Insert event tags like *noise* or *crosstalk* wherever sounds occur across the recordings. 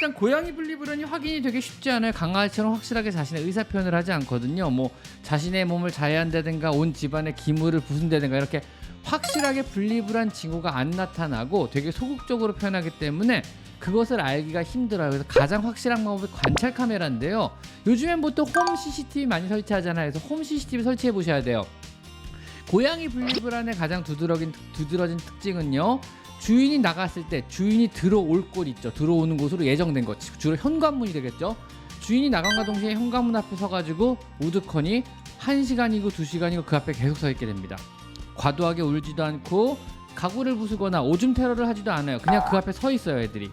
일단 고양이 분리불안이 확인이 되게 쉽지 않아요. 강아지처럼 확실하게 자신의 의사 표현을 하지 않거든요. 뭐 자신의 몸을 자해한다든가 온 집안의 기물을 부순다든가 이렇게 확실하게 분리불안 징후가 안 나타나고 되게 소극적으로 표현하기 때문에 그것을 알기가 힘들어요. 그래서 가장 확실한 방법이 관찰 카메라인데요. 요즘엔 보통 홈 CCTV 많이 설치하잖아요. 그래서 홈 CCTV 설치해 보셔야 돼요. 고양이 분리불안의 가장 두드러진 두드러진 특징은요. 주인이 나갔을 때 주인이 들어올 곳 있죠. 들어오는 곳으로 예정된 것. 주로 현관문이 되겠죠. 주인이 나간과 동시에 현관문 앞에 서가지고 우드컨이 한 시간이고 두 시간이고 그 앞에 계속 서 있게 됩니다. 과도하게 울지도 않고 가구를 부수거나 오줌 테러를 하지도 않아요. 그냥 그 앞에 서 있어요, 애들이.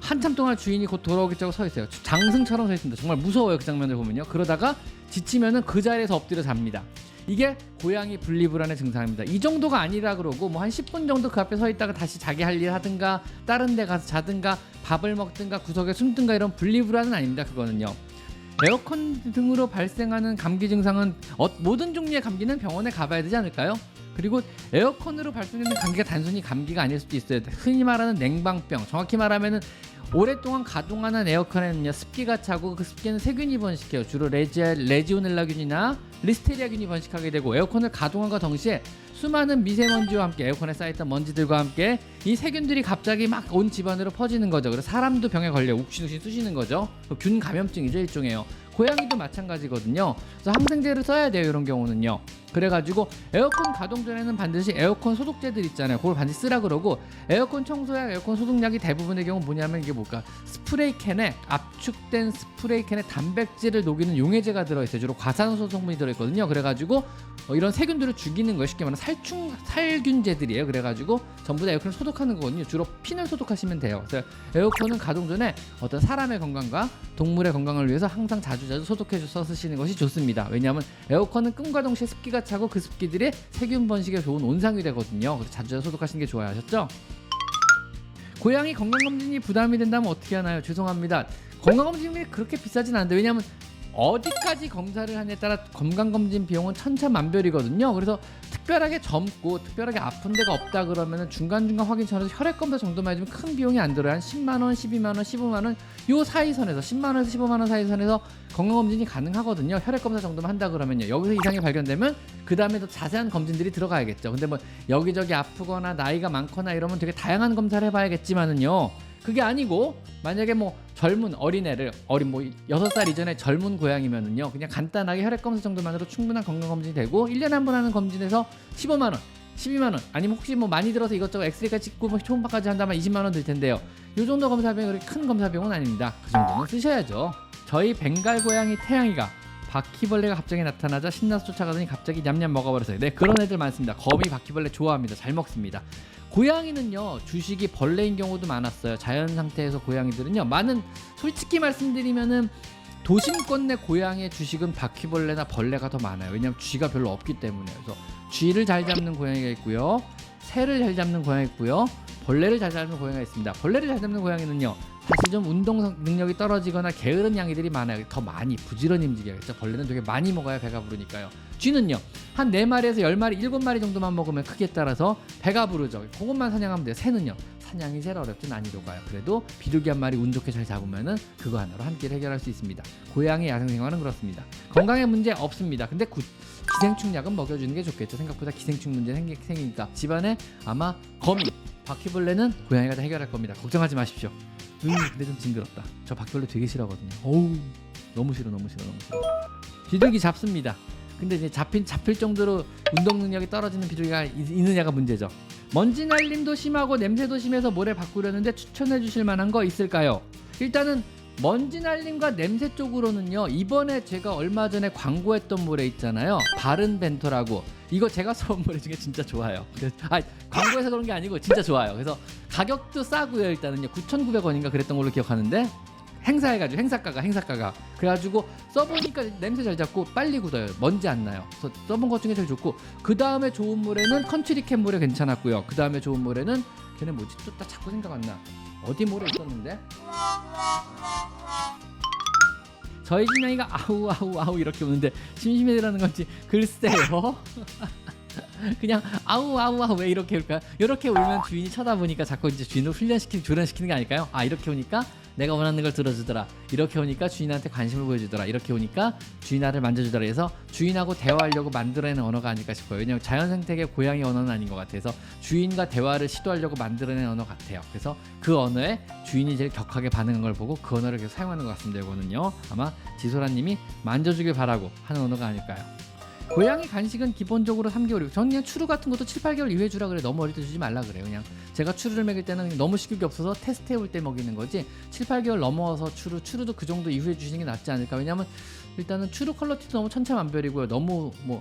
한참 동안 주인이 곧 돌아오겠다고 서 있어요. 장승처럼 서 있습니다. 정말 무서워요, 그 장면을 보면요. 그러다가 지치면은 그 자리에서 엎드려 잡니다. 이게 고양이 분리불안의 증상입니다. 이 정도가 아니라 그러고 뭐 한 10분 정도 그 앞에 서 있다가 다시 자기 할 일 하든가 다른 데 가서 자든가 밥을 먹든가 구석에 숨든가 이런 분리불안은 아닙니다. 그거는요. 에어컨 등으로 발생하는 감기 증상은 어, 모든 종류의 감기는 병원에 가봐야 되지 않을까요? 그리고 에어컨으로 발생되는 감기가 단순히 감기가 아닐 수도 있어요. 흔히 말하는 냉방병. 정확히 말하면은 오랫동안 가동하는 에어컨에는요 습기가 차고 그 습기는 세균이 번식해요. 주로 레지 레지오넬라균이나 리스테리아균이 번식하게 되고 에어컨을 가동함과 동시에 수많은 미세먼지와 함께 에어컨에 쌓였던 먼지들과 함께 이 세균들이 갑자기 막 온 집안으로 퍼지는 거죠. 그래서 사람도 병에 걸려 욱신욱신 쑤시는 거죠. 그균 감염증이죠 일종이에요. 고양이도 마찬가지거든요. 그래서 항생제를 써야 돼요 이런 경우는요. 그래가지고 에어컨 가동 전에는 반드시 에어컨 소독제들 있잖아요. 그걸 반드시 쓰라 그러고 에어컨 청소약, 에어컨 소독약이 대부분의 경우 뭐냐면 이게 뭘까? 스프레이 캔에 압축된 스프레이 캔에 단백질을 녹이는 용해제가 들어있어요. 주로 과산화수 성분이 들어있거든요. 그래가지고 어, 이런 세균들을 죽이는 거예요. 쉽게 말하면 살충 살균제들이에요. 그래가지고 전부 다 에어컨을 소독하는 거거든요. 주로 피는 소독하시면 돼요. 그래서 에어컨은 가동 전에 어떤 사람의 건강과 동물의 건강을 위해서 항상 자주 자주 소독해서 쓰시는 것이 좋습니다. 왜냐하면 에어컨은 끈과 동시에 습기가 차고 그 습기들이 세균 번식에 좋은 온상이 되거든요. 그래서 자주 자주 소독하시는 게 좋아요. 아셨죠? 고양이 건강검진이 부담이 된다면 어떻게 하나요? 죄송합니다. 건강검진이 그렇게 비싸진 않은데 왜냐하면 어디까지 검사를 하냐에 따라 건강검진 비용은 천차만별이거든요. 그래서 특별하게 젊고 특별하게 아픈 데가 없다 그러면은 중간중간 확인 전에서 혈액 검사 정도만 해주면 큰 비용이 안 들어요. 한 10만 원, 12만 원, 15만 원 요 사이선에서 10만 원에서 15만 원 사이선에서 건강검진이 가능하거든요. 혈액 검사 정도만 한다 그러면요. 여기서 이상이 발견되면 그 다음에 더 자세한 검진들이 들어가야겠죠. 근데 뭐 여기저기 아프거나 나이가 많거나 이러면 되게 다양한 검사를 해봐야겠지만은요. 그게 아니고 만약에 뭐 젊은 어린애를 어린 뭐 여섯 살 이전에 젊은 고양이면은요 그냥 간단하게 혈액 검사 정도만으로 충분한 건강 검진이 되고 1년에 한 번 하는 검진에서 15만 원 12만 원 아니면 혹시 뭐 많이 들어서 이것저것 엑스레이까지 찍고 뭐 초음파까지 한다면 20만 원 들 텐데요. 요 정도 검사 비용이 그렇게 큰 검사 비용은 아닙니다. 그 정도는 쓰셔야죠. 저희 벵갈 고양이 태양이가 바퀴벌레가 갑자기 나타나자 신나서 쫓아가더니 갑자기 냠냠 먹어버렸어요. 네 그런 애들 많습니다. 거미 바퀴벌레 좋아합니다. 잘 먹습니다 고양이는요 주식이 벌레인 경우도 많았어요. 자연 상태에서 고양이들은요 많은 솔직히 말씀드리면은 도심권 내 고양이의 주식은 바퀴벌레나 벌레가 더 많아요. 왜냐하면 쥐가 별로 없기 때문에. 그래서 쥐를 잘 잡는 고양이가 있고요. 새를 잘 잡는 고양이 있고요. 벌레를 잘 잡는 고양이가 있습니다. 벌레를 잘 잡는 고양이는요 사실 좀 운동 성- 능력이 떨어지거나 게으른 양이들이 많아요 더 많이 부지런히 움직여야겠죠 벌레는 되게 많이 먹어야 배가 부르니까요 쥐는요 한 4마리에서 10마리, 7마리 정도만 먹으면 크기에 따라서 배가 부르죠. 그것만 사냥하면 돼요. 새는요. 사냥이 제일 어렵죠. 난이도가요. 그래도 비둘기 한 마리 운 좋게 잘 잡으면은 그거 하나로 한 끼를 해결할 수 있습니다. 고양이 야생 생활은 그렇습니다. 건강에 문제 없습니다. 근데 구- 기생충 약은 먹여주는 게 좋겠죠. 생각보다 기생충 문제 생기, 생기니까 집안에 아마 거미, 바퀴벌레는 고양이가 다 해결할 겁니다. 걱정하지 마십시오. 으, 근데 좀 징그럽다. 저 바퀴벌레 되게 싫어하거든요. 어우, 너무 싫어, 너무 싫어, 너무 싫어. 비둘기 잡습니다. 근데 이제 잡힌 잡힐 정도로 운동 능력이 떨어지는 비둘기가 있- 있느냐가 문제죠. 먼지 날림도 심하고 냄새도 심해서 모래 바꾸려는데 추천해 주실 만한 거 있을까요? 일단은 먼지 날림과 냄새 쪽으로는요. 이번에 제가 얼마 전에 광고했던 모래 있잖아요. 바른 벤토라고. 이거 제가 써온 모래 중에 진짜 좋아요. 아, 광고에서 그런 게 아니고 진짜 좋아요. 그래서 가격도 싸고요. 일단은요. 9,900원인가 그랬던 걸로 기억하는데 행사해가지고 행사가가 행사가가 그래가지고 써보니까 냄새 잘 잡고 빨리 굳어요 먼지 안 나요 그래서 써본 것 중에 제일 좋고 그 다음에 좋은 모래는 컨트리캡 모래 괜찮았고요 그 다음에 좋은 모래는 걔네 뭐지 또딱 자꾸 생각 안나 어디 모래 있었는데? 저희 진영이가 아우 아우 아우 이렇게 우는데 심심해라는 건지 글쎄요. *laughs* 그냥 아우 아우 아우 왜 이렇게 울까 이렇게 울면 주인이 쳐다보니까 자꾸 이제 주인을 훈련시키는 조련시키는 게 아닐까요? 아 이렇게 우니까 내가 원하는 걸 들어주더라. 이렇게 오니까 주인한테 관심을 보여주더라. 이렇게 오니까 주인아를 만져주더라. 해서 주인하고 대화하려고 만들어낸 언어가 아닐까 싶어요. 왜냐면 자연 생태계 고양이 언어는 아닌 것 같아서 주인과 대화를 시도하려고 만들어낸 언어 같아요. 그래서 그 언어에 주인이 제일 격하게 반응한 걸 보고 그 언어를 계속 사용하는 것 같습니다 이거는요. 아마 지소라님이 만져주길 바라고 하는 언어가 아닐까요 고양이 간식은 기본적으로 3개월이고 저는 그냥 추루 같은 것도 7, 8개월 이후에 주라 그래. 너무 어릴 때 주지 말라 그래요. 그냥 제가 추루를 먹일 때는 너무 식욕이 없어서 테스트 해 볼 때 먹이는 거지 7, 8개월 넘어서 추루 추루도 그 정도 이후에 주시는 게 낫지 않을까. 왜냐면 일단은 추루 퀄러티도 너무 천차만별이고요. 너무 뭐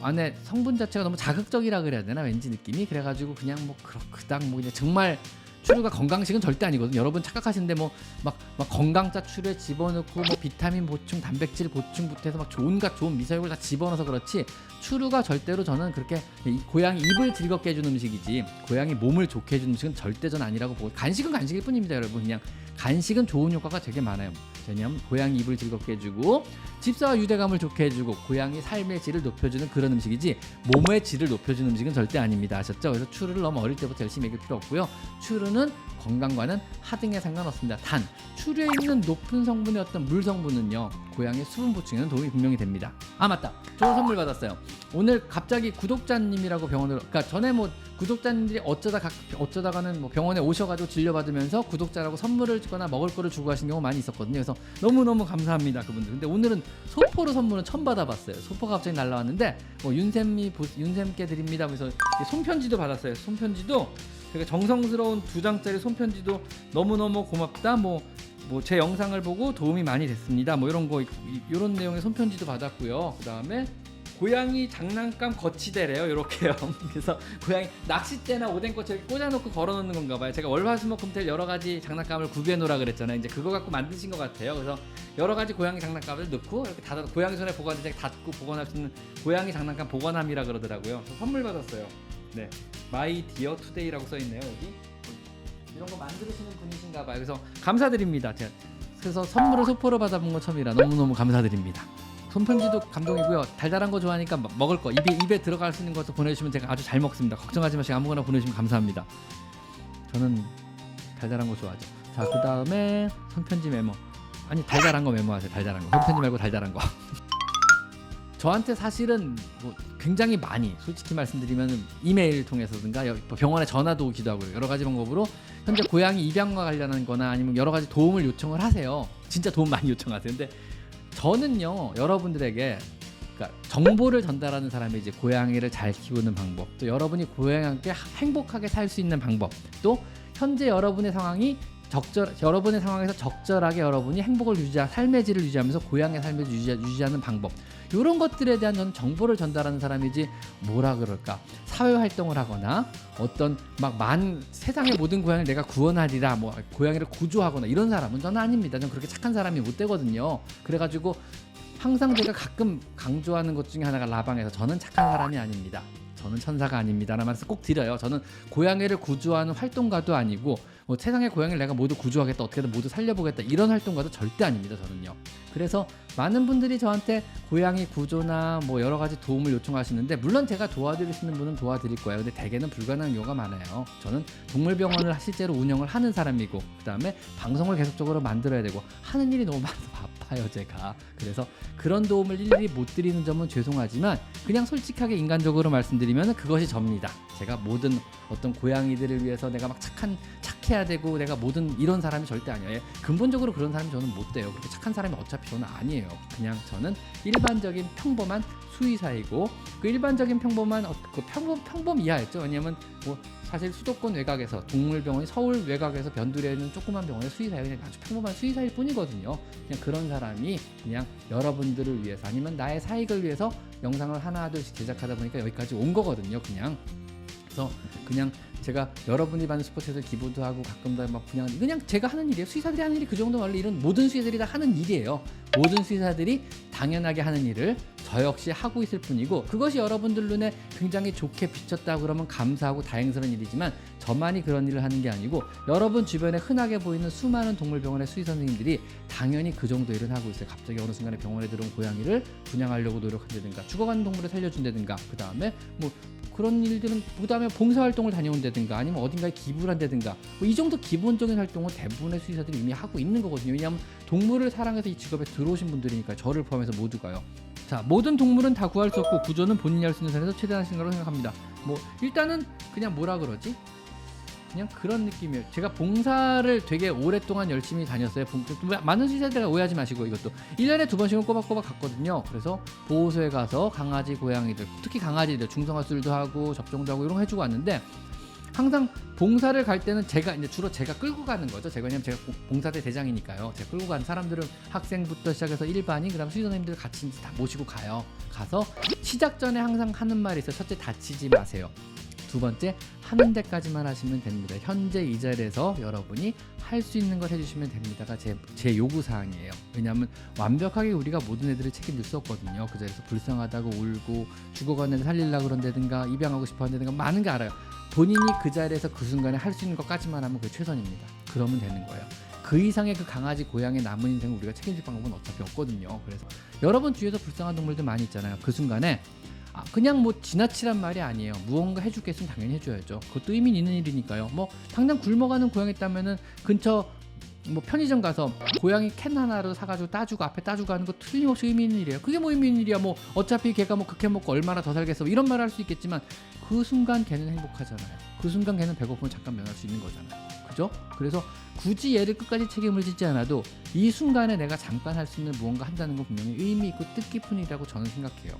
안에 성분 자체가 너무 자극적이라 그래야 되나? 왠지 느낌이? 그래가지고 그냥 뭐 그렇 그닥 뭐 그냥 정말 추루가 건강식은 절대 아니거든요. 여러분 착각하시는데 뭐 막 막 건강자 추루에 집어넣고 뭐 비타민 보충, 단백질 보충부터 해서 막 온갖 좋은 미사용을 다 집어넣어서 그렇지 추루가 절대로 저는 그렇게 이 고양이 입을 즐겁게 해주는 음식이지 고양이 몸을 좋게 해주는 음식은 절대 전 아니라고 보고 간식은 간식일 뿐입니다, 여러분. 그냥 간식은 좋은 효과가 되게 많아요. 왜냐하면 고양이 입을 즐겁게 해주고 집사와 유대감을 좋게 해주고 고양이 삶의 질을 높여주는 그런 음식이지 몸의 질을 높여주는 음식은 절대 아닙니다. 아셨죠? 그래서 추루를 너무 어릴 때부터 열심히 먹일 필요 없고요. 추루는 건강과는 하등에 상관없습니다. 단 추루에 있는 높은 성분의 어떤 물 성분은요 고양이 수분 보충에는 도움이 분명히 됩니다. 아 맞다, 좋은 선물 받았어요. 오늘 갑자기 구독자님이라고 병원을 그러니까 전에 뭐 구독자님들이 어쩌다 가, 어쩌다가는 뭐 병원에 오셔가지고 진료받으면서 구독자라고 선물을 주거나 먹을 거를 주고 가신 경우 많이 있었거든요. 그래서 너무 너무 감사합니다 그분들. 근데 오늘은 소포로 선물은 처음 받아봤어요. 소포가 갑자기 날라왔는데 뭐 윤샘이 보- 윤샘께 드립니다. 그래서 손편지도 받았어요. 손편지도 되게 정성스러운 두 장짜리 손편지도 너무 너무 고맙다. 뭐 뭐 제 영상을 보고 도움이 많이 됐습니다. 뭐 이런 거 이- 이런 내용의 손편지도 받았고요. 그 다음에 고양이 장난감 거치대래요. 이렇게요. *laughs* 그래서 고양이 낚싯대나 오뎅꼬치 이렇게 꽂아놓고 걸어놓는 건가 봐요. 제가 월화수목금토일 여러 가지 장난감을 구비해 놓으라 그랬잖아요. 이제 그거 갖고 만드신 것 같아요. 그래서 여러 가지 고양이 장난감을 넣고 이렇게 닫아 고양이 손에 보관돼 닫고 보관할 수 있는 고양이 장난감 보관함이라 그러더라고요. 선물 받았어요. 네, 마이 디어 투데이라고 써 있네요 여기. 이런 거 만드시는 분이신가 봐요. 그래서 감사드립니다. 제가 그래서 선물을 소포로 받아본 건 처음이라 너무 너무 감사드립니다. 손편지도 감동이고요. 달달한 거 좋아하니까 먹- 먹을 거 입에 입에 들어갈 수 있는 것도 보내주시면 제가 아주 잘 먹습니다. 걱정하지 마시고 아무거나 보내주시면 감사합니다. 저는 달달한 거 좋아하죠. 자, 그 다음에 손편지 메모. 아니 달달한 거 메모하세요. 달달한 거. 손편지 말고 달달한 거. *laughs* 저한테 사실은 뭐 굉장히 많이 솔직히 말씀드리면 이메일 통해서든가 여- 뭐 병원에 전화도 오기도 하고요. 여러 가지 방법으로 현재 고양이 입양과 관련한 거나 아니면 여러 가지 도움을 요청을 하세요. 진짜 도움 많이 요청하세요. 근데 저는요 여러분들에게 그러니까 정보를 전달하는 사람이 이제 고양이를 잘 키우는 방법 또 여러분이 고양이와 함께 하- 행복하게 살 수 있는 방법 또 현재 여러분의 상황이 적절 여러분의 상황에서 적절하게 여러분이 행복을 유지하 삶의 질을 유지하면서 고양이의 삶을 유지, 유지하는 방법 이런 것들에 대한 저는 정보를 전달하는 사람이지 뭐라 그럴까 사회 활동을 하거나 어떤 막 만 세상의 모든 고양이를 내가 구원하리라 뭐 고양이를 구조하거나 이런 사람은 저는 아닙니다. 저는 그렇게 착한 사람이 못 되거든요. 그래가지고 항상 제가 가끔 강조하는 것 중에 하나가 라방에서 저는 착한 사람이 아닙니다. 저는 천사가 아닙니다라는 말씀 꼭 드려요. 저는 고양이를 구조하는 활동가도 아니고 뭐 세상의 고양이를 내가 모두 구조하겠다 어떻게든 모두 살려보겠다 이런 활동가도 절대 아닙니다. 저는요. 그래서 많은 분들이 저한테 고양이 구조나 뭐 여러 가지 도움을 요청하시는데 물론 제가 도와드릴 수 있는 분은 도와드릴 거예요. 근데 대개는 불가능한 경우가 많아요. 저는 동물병원을 실제로 운영을 하는 사람이고 그다음에 방송을 계속적으로 만들어야 되고 하는 일이 너무 많아서 바빠 요 제가. 그래서 그런 도움을 일일이 못 드리는 점은 죄송하지만 그냥 솔직하게 인간적으로 말씀드리면 그것이 접니다. 제가 모든 어떤 고양이들을 위해서 내가 막 착한 착해야 되고 내가 모든 이런 사람이 절대 아니에요. 예, 근본적으로 그런 사람이 저는 못 돼요. 그렇게 착한 사람이 어차피 저는 아니에요. 그냥 저는 일반적인 평범한 수의사이고 그 일반적인 평범한 어, 그 평범 평범 이하였죠. 왜냐면 뭐 사실 수도권 외곽에서 동물병원이 서울 외곽에서 변두리에 있는 조그만 병원의 수의사예요. 그냥 아주 평범한 수의사일 뿐이거든요. 그냥 그런 사람이 그냥 여러분들을 위해서 아니면 나의 사익을 위해서 영상을 하나 둘씩 제작하다 보니까 여기까지 온 거거든요. 그냥 그래서 그냥 제가 여러분이 받는 스포츠에서 기부도 하고 가끔 도 막 그냥 그냥 제가 하는 일이에요. 수의사들이 하는 일이 그 정도 원래 이런 모든 수의사들이 다 하는 일이에요. 모든 수의사들이 당연하게 하는 일을 저 역시 하고 있을 뿐이고 그것이 여러분들 눈에 굉장히 좋게 비쳤다 그러면 감사하고 다행스러운 일이지만 저만이 그런 일을 하는 게 아니고 여러분 주변에 흔하게 보이는 수많은 동물병원의 수의 선생님들이 당연히 그 정도 일을 하고 있어요. 갑자기 어느 순간에 병원에 들어온 고양이를 분양하려고 노력한다든가 죽어가는 동물을 살려준다든가 그 다음에 뭐 그런 일들은 그다음에 봉사활동을 다녀온다든가 아니면 어딘가에 기부를 한다든가 뭐 이 정도 기본적인 활동은 대부분의 수의사들이 이미 하고 있는 거거든요. 왜냐하면 동물을 사랑해서 이 직업에 들어오신 분들이니까 저를 포함해서 모두가요. 자 모든 동물은 다 구할 수 없고 구조는 본인이 할 수 있는 선에서 최대한 하시는 거라고 생각합니다. 뭐 일단은 그냥 뭐라 그러지? 그냥 그런 느낌이에요. 제가 봉사를 되게 오랫동안 열심히 다녔어요. 봉, 좀 많은 시세대가 오해하지 마시고 이것도 1년에 두 번씩은 꼬박꼬박 갔거든요. 그래서 보호소에 가서 강아지, 고양이들, 특히 강아지들 중성화술도 하고 접종도 하고 이런 거 해주고 왔는데 항상 봉사를 갈 때는 제가 이제 주로 제가 끌고 가는 거죠. 제가 왜냐면 제가 공- 봉사대 대장이니까요. 제가 끌고 가는 사람들은 학생부터 시작해서 일반인 그다음 수의 선생님들 같이 다 모시고 가요. 가서 시작 전에 항상 하는 말이 있어요. 첫째 다치지 마세요. 두 번째 하는 데까지만 하시면 됩니다. 현재 이 자리에서 여러분이 할 수 있는 걸 해주시면 됩니다가 제, 제 요구 사항이에요. 왜냐하면 완벽하게 우리가 모든 애들을 책임질 수 없거든요. 그 자리에서 불쌍하다고 울고 죽어가는 애들 살리려고 그런다든가 입양하고 싶어 한다든가 많은 게 알아요. 본인이 그 자리에서 그 순간에 할 수 있는 것까지만 하면 그게 최선입니다. 그러면 되는 거예요. 그 이상의 그 강아지, 고양이 남은 인생을 우리가 책임질 방법은 어차피 없거든요. 그래서 여러분 주위에서 불쌍한 동물들 많이 있잖아요. 그 순간에 아, 그냥 뭐 지나치란 말이 아니에요. 무언가 있으면 당연히 해줘야죠. 그것도 의미 있는 일이니까요. 뭐 당장 굶어가는 고양이 있다면은 근처 뭐 편의점 가서 고양이 캔 하나로 사가지고 따주고 앞에 따주고 하는 거 틀림없이 의미 있는 일이에요. 그게 뭐 의미 있는 일이야. 뭐 어차피 걔가 뭐 그캔 먹고 얼마나 더 살겠어. 이런 말을 할 수 있겠지만 그 순간 걔는 행복하잖아요. 그 순간 걔는 배고프면 잠깐 면할 수 있는 거잖아요. 그죠? 그래서 굳이 얘를 끝까지 책임을 짓지 않아도 이 순간에 내가 잠깐 할 수 있는 무언가 한다는 건 분명히 의미 있고 뜻깊은 일이라고 저는 생각해요.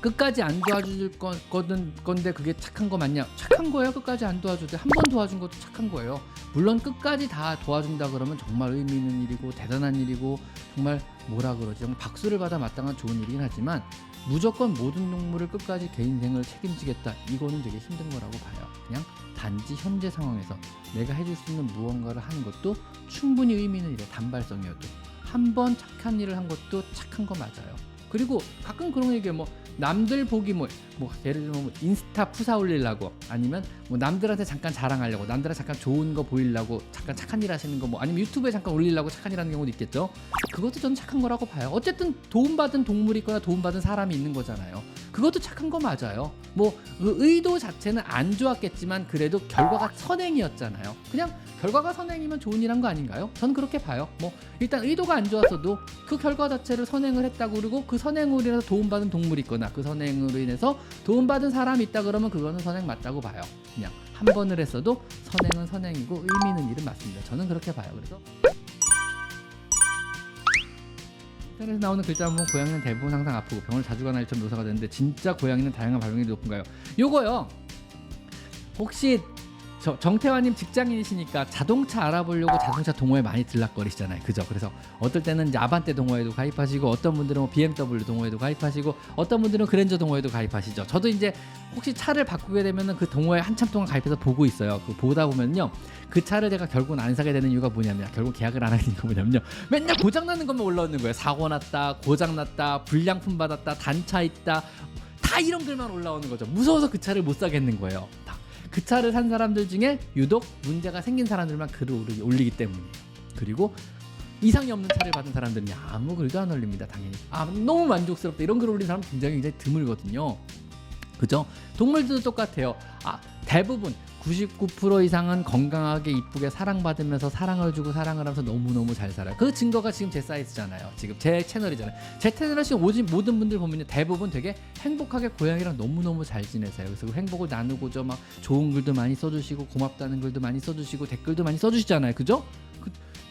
끝까지 안 도와줄 건, 거든 건데 그게 착한 거 맞냐? 착한 거예요. 끝까지 안 도와줘도 한 번 도와준 것도 착한 거예요. 물론 끝까지 다 도와준다 그러면 정말 의미 있는 일이고 대단한 일이고 정말 뭐라 그러지? 박수를 받아 마땅한 좋은 일이긴 하지만 무조건 모든 동물을 끝까지 개 인생을 책임지겠다. 이거는 되게 힘든 거라고 봐요. 그냥 단지 현재 상황에서 내가 해줄 수 있는 무언가를 하는 것도 충분히 의미 있는 일에 단발성이어도 한 번 착한 일을 한 것도 착한 거 맞아요. 그리고 가끔 그런 얘기해요. 뭐 남들 보기 뭐, 뭐 예를 들면 뭐 인스타 푸사 올리려고 아니면 뭐 남들한테 잠깐 자랑하려고 남들한테 잠깐 좋은 거 보이려고 잠깐 착한 일 하시는 거 뭐 아니면 유튜브에 잠깐 올리려고 착한 일 하는 경우도 있겠죠. 그것도 저는 착한 거라고 봐요. 어쨌든 도움받은 동물이 있거나 도움받은 사람이 있는 거잖아요. 그것도 착한 거 맞아요. 뭐그 의도 자체는 안 좋았겠지만 그래도 결과가 선행이었잖아요. 그냥 결과가 선행이면 좋은 일 한 거 아닌가요? 저는 그렇게 봐요. 뭐 일단 의도가 안 좋았어도 그 결과 자체를 선행을 했다고 그러고 그 선행으로 인해서 도움받은 동물이 있거나 그 선행으로 인해서 도움받은 사람이 있다 그러면 그거는 선행 맞다고 봐요. 그냥 한 번을 했어도 선행은 선행이고 의미 있는 일은 맞습니다. 저는 그렇게 봐요. 그래서 인터넷에 나오는 글자 보면 고양이는 대부분 항상 아프고 병을 자주 가는 일처럼 묘사가 되는데 진짜 고양이는 다양한 발병률이 높은가요? 요거요. 혹시 저 정태환님 직장인이시니까 자동차 알아보려고 자동차 동호회 많이 들락거리시잖아요. 그죠? 그래서 어떨 때는 이제 아반떼 동호회도 가입하시고 어떤 분들은 뭐 BMW 동호회도 가입하시고 어떤 분들은 그랜저 동호회도 가입하시죠. 저도 이제 혹시 차를 바꾸게 되면은 그 동호회 한참 동안 가입해서 보고 있어요. 그 보다 보면요. 그 차를 제가 결국은 안 사게 되는 이유가 뭐냐면 결국 계약을 안 하게 되는 거 뭐냐면요. 맨날 고장 나는 것만 올라오는 거예요. 사고 났다, 고장 났다, 불량품 받았다, 단차 있다. 다 이런 글만 올라오는 거죠. 무서워서 그 차를 못 사겠는 거예요. 다. 그 차를 산 사람들 중에 유독 문제가 생긴 사람들만 글을 올리- 올리기 때문이에요. 그리고 이상이 없는 차를 받은 사람들은 아무 글도 안 올립니다. 당연히. 아 너무 만족스럽다 이런 글 올리는 사람 굉장히 굉장히 드물거든요. 그죠? 동물들도 똑같아요. 아 대부분 99% 이상은 건강하게 이쁘게 사랑받으면서 사랑을 주고 사랑을 하면서 너무너무 잘 살아요. 그 증거가 지금 제 사이트잖아요. 지금 제 채널이잖아요. 제 채널 하시는 오직 모든 분들 보면 대부분 되게 행복하게 고양이랑 너무너무 잘 지내세요. 그래서 그 행복을 나누고저 막 좋은 글도 많이 써주시고 고맙다는 글도 많이 써주시고 댓글도 많이 써주시잖아요. 그죠?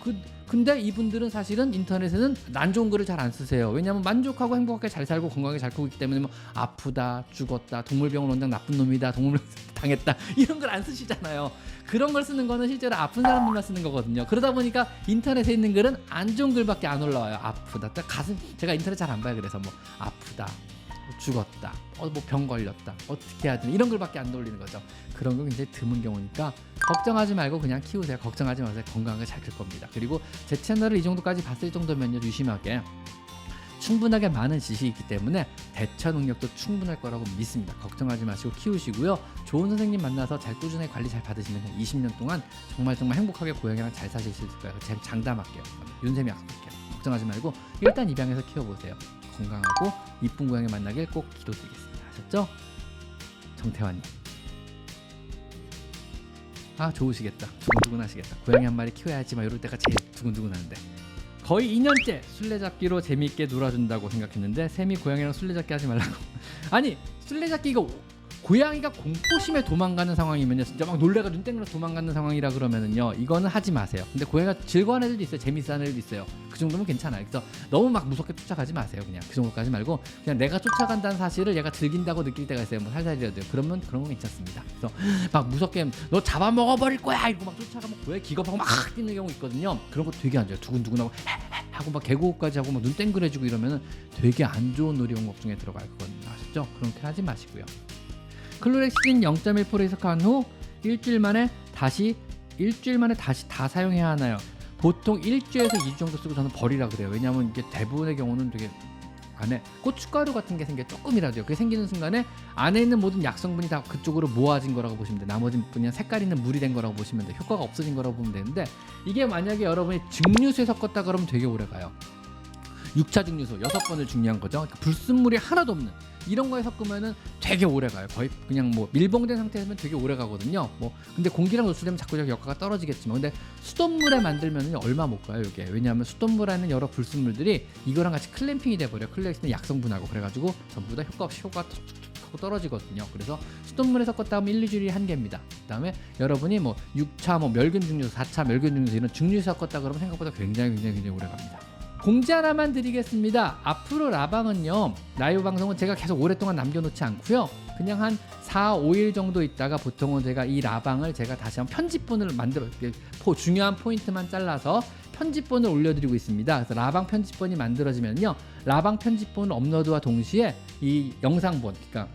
그, 그 근데 이분들은 사실은 인터넷에는 난 좋은 글을 잘 안 쓰세요. 왜냐하면 만족하고 행복하게 잘 살고 건강하게 잘 크고 있기 때문에 뭐 아프다, 죽었다, 동물병원 원장 나쁜 놈이다, 동물병 *laughs* 당했다 이런 걸 안 쓰시잖아요. 그런 걸 쓰는 거는 실제로 아픈 사람들만 쓰는 거거든요. 그러다 보니까 인터넷에 있는 글은 안 좋은 글밖에 안 올라와요. 아프다, 딱 가슴 제가 인터넷 잘 안 봐요. 그래서 뭐 아프다, 뭐 죽었다, 어, 뭐 병 걸렸다, 어떻게 해야 되나 이런 글밖에 안 돌리는 거죠. 그런 건 굉장히 드문 경우니까 걱정하지 말고 그냥 키우세요. 걱정하지 마세요. 건강하게 잘 클 겁니다. 그리고 제 채널을 이 정도까지 봤을 정도면요 유심하게 충분하게 많은 지식이 있기 때문에 대처 능력도 충분할 거라고 믿습니다. 걱정하지 마시고 키우시고요. 좋은 선생님 만나서 잘 꾸준히 관리 잘 받으시면 20년 동안 정말 정말 행복하게 고양이랑 잘 사실 수 있을 거예요. 제가 장담할게요. 윤쌤이 약속할게요. 걱정하지 말고 일단 입양해서 키워보세요. 건강하고 이쁜 고양이 만나길 꼭 기도드리겠습니다. 아셨죠? 정태환님. 아 좋으시겠다. 두근두근 하시겠다. 고양이 한 마리 키워야지 막 이럴 때가 제일 두근두근 하는데. 거의 2년째 술래잡기로 재미있게 놀아준다고 생각했는데 샘이 고양이랑 술래잡기 하지 말라고. *laughs* 아니 술래잡기 이거 고양이가 공포심에 도망가는 상황이면요. 진짜 막 놀래가 눈 땡그려 도망가는 상황이라 그러면은요. 이거는 하지 마세요. 근데 고양이가 즐거워하는 애들도 있어요. 재밌어하는 애들도 있어요. 그 정도면 괜찮아요. 그래서 너무 막 무섭게 쫓아가지 마세요. 그냥 그 정도까지 말고 그냥 내가 쫓아간다는 사실을 얘가 즐긴다고 느낄 때가 있어요. 뭐 살살이라도요 그러면 그런 건 괜찮습니다. 그래서 막 무섭게 너 잡아먹어버릴 거야! 이러고 막 쫓아가면 고양이 기겁하고 막 뛰는 경우 있거든요. 그런 거 되게 안 좋아요. 두근두근하고 *laughs* 하고 막 개고까지 하고 막 눈 땡그레지고 이러면은 되게 안 좋은 놀이용법 중에 들어갈 거거든요. 아시죠? 그렇게 하지 마시고요 클로렉신 0.1% 이석한 후 일주일 만에 다시 일주일 만에 다시 다 사용해야 하나요? 보통 일주에서 2주 정도 쓰고 저는 버리라 그래요. 왜냐하면 이게 대부분의 경우는 되게 안에 고춧가루 같은 게 생겨 조금이라도요. 그게 생기는 순간에 안에 있는 모든 약성분이 다 그쪽으로 모아진 거라고 보시면 돼. 나머지는 그냥 색깔 있는 물이 된 거라고 보시면 돼. 효과가 없어진 거라고 보면 되는데 이게 만약에 여러분이 증류수에 섞었다 그러면 되게 오래 가요. 6차 증류소 여섯 번을 중요한 거죠. 그러니까 불순물이 하나도 없는 이런 거에 섞으면은 되게 오래 가요. 거의 그냥 뭐 밀봉된 상태면 되게 오래 가거든요. 뭐 근데 공기랑 노출되면 자꾸 저기 역화가 떨어지겠지만 근데 수돗물에 만들면은 얼마 못 가요 이게 왜냐하면 수돗물에 있는 여러 불순물들이 이거랑 같이 클램핑이 돼버려 클렉스는 약성분하고 그래가지고 전부 다 효과 없이 효과가 툭툭 떨어지거든요. 그래서 수돗물에 섞었다 하면 1, 2주일이 한계입니다. 그다음에 여러분이 뭐 6차 뭐 멸균 증류소, 4차 멸균 증류소 이런 증류에 섞었다 그러면 생각보다 굉장히 굉장히 굉장히 오래 갑니다. 공지 하나만 드리겠습니다. 앞으로 라방은요 라이브 방송은 제가 계속 오랫동안 남겨놓지 않고요. 그냥 한 4, 5일 정도 있다가 보통은 제가 이 라방을 제가 다시 한번 편집본을 만들어 중요한 포인트만 잘라서 편집본을 올려드리고 있습니다. 그래서 라방 편집본이 만들어지면요 라방 편집본 업로드와 동시에 이 영상본 그러니까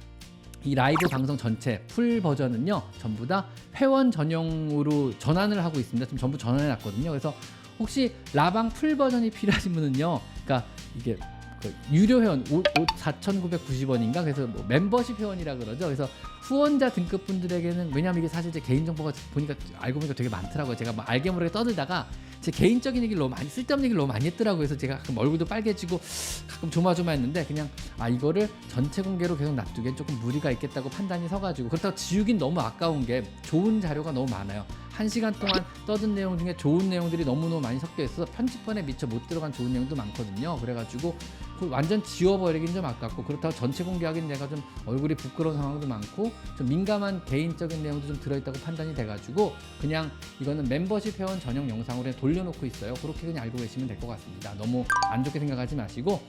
이 라이브 방송 전체 풀 버전은요 전부 다 회원 전용으로 전환을 하고 있습니다. 지금 전부 전환해 놨거든요. 그래서 혹시 라방 풀 버전이 필요하신 분은요, 그러니까 이게 그 유료 회원 4,990원인가 그래서 뭐 멤버십 회원이라 그러죠. 그래서 후원자 등급 분들에게는 왜냐면 이게 사실 제 개인 정보가 보니까 알고 보니까 되게 많더라고요. 제가 막 알게 모르게 떠들다가 제 개인적인 얘기를 너무 많이 쓸데없는 얘기를 너무 많이 했더라고요. 그래서 제가 가끔 얼굴도 빨개지고 가끔 조마조마했는데 그냥 아 이거를 전체 공개로 계속 놔두기엔 조금 무리가 있겠다고 판단이 서가지고 그렇다고 지우긴 너무 아까운 게 좋은 자료가 너무 많아요. 한 시간 동안 떠든 내용 중에 좋은 내용들이 너무너무 많이 섞여 있어서 편집본에 미처 못 들어간 좋은 내용도 많거든요. 그래가지고 그걸 완전 지워버리긴 좀 아깝고 그렇다고 전체 공개하기는 내가 좀 얼굴이 부끄러운 상황도 많고 좀 민감한 개인적인 내용도 좀 들어있다고 판단이 돼가지고 그냥 이거는 멤버십 회원 전용 영상으로 돌려놓고 있어요. 그렇게 그냥 알고 계시면 될 것 같습니다. 너무 안 좋게 생각하지 마시고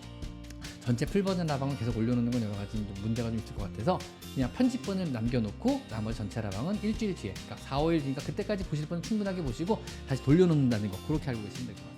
전체 풀 버전 라방은 계속 올려놓는 건 여러 가지 좀 문제가 좀 있을 것 같아서 그냥 편집본을 남겨놓고 나머지 전체 라방은 일주일 뒤에 그러니까 4, 5일 뒤니까 그때까지 보실 분은 충분하게 보시고 다시 돌려놓는다는 거 그렇게 알고 계시면 될 것 같아요.